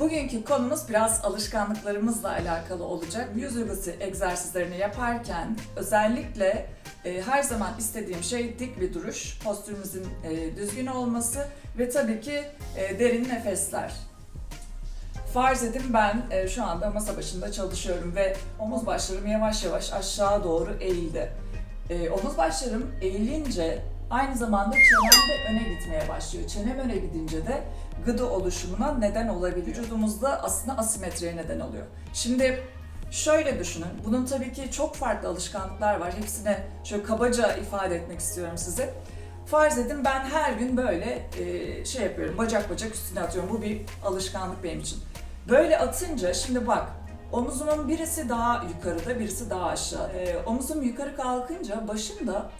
Bugünkü konumuz biraz alışkanlıklarımızla alakalı olacak. Yüz yogası egzersizlerini yaparken özellikle e, her zaman istediğim şey dik bir duruş, postürümüzün e, düzgün olması ve tabii ki e, derin nefesler. Farz edin ben e, şu anda masa başında çalışıyorum ve omuz başlarım yavaş yavaş aşağı doğru eğildi. E, omuz başlarım eğilince aynı zamanda çenem de öne gitmeye başlıyor. Çenem öne gidince de gıdı oluşumuna neden olabilir. Vücudumuzda aslında asimetriye neden oluyor. Şimdi şöyle düşünün. Bunun tabii ki çok farklı alışkanlıklar var. Hepsine şöyle kabaca ifade etmek istiyorum size. Farz edin ben her gün böyle e, şey yapıyorum. Bacak bacak üstüne atıyorum. Bu bir alışkanlık benim için. Böyle atınca şimdi bak omuzumun birisi daha yukarıda birisi daha aşağı. E, omuzum yukarı kalkınca başım da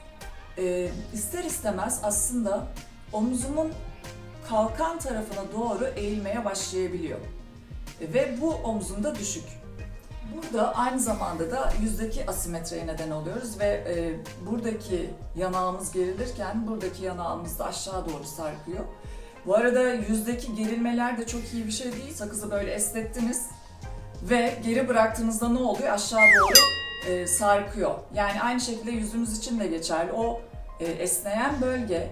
e, ister istemez aslında omuzumun kalkan tarafına doğru eğilmeye başlayabiliyor. Ve bu omzumda düşük. Burada aynı zamanda da yüzdeki asimetriye neden oluyoruz ve e, buradaki yanağımız gerilirken buradaki yanağımız da aşağı doğru sarkıyor. Bu arada yüzdeki gerilmeler de çok iyi bir şey değil. Sakızı böyle esnettiniz ve geri bıraktığınızda ne oluyor? Aşağı doğru e, sarkıyor. Yani aynı şekilde yüzümüz için de geçerli. O esneyen bölge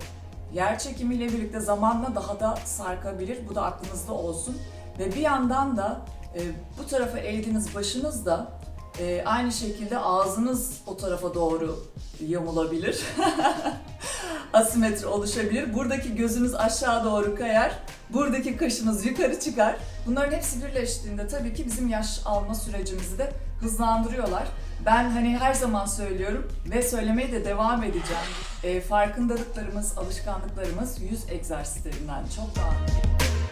yer çekimiyle birlikte zamanla daha da sarkabilir. Bu da aklınızda olsun. Ve bir yandan da e, bu tarafa eğdiğiniz başınız da e, aynı şekilde ağzınız o tarafa doğru yamulabilir. Asimetri oluşabilir. Buradaki gözünüz aşağı doğru kayar. Buradaki kaşınız yukarı çıkar. Bunların hepsi birleştiğinde tabii ki bizim yaş alma sürecimizi de hızlandırıyorlar. Ben hani her zaman söylüyorum ve söylemeye de devam edeceğim. E, farkındalıklarımız, alışkanlıklarımız yüz egzersizlerinden çok daha önemli.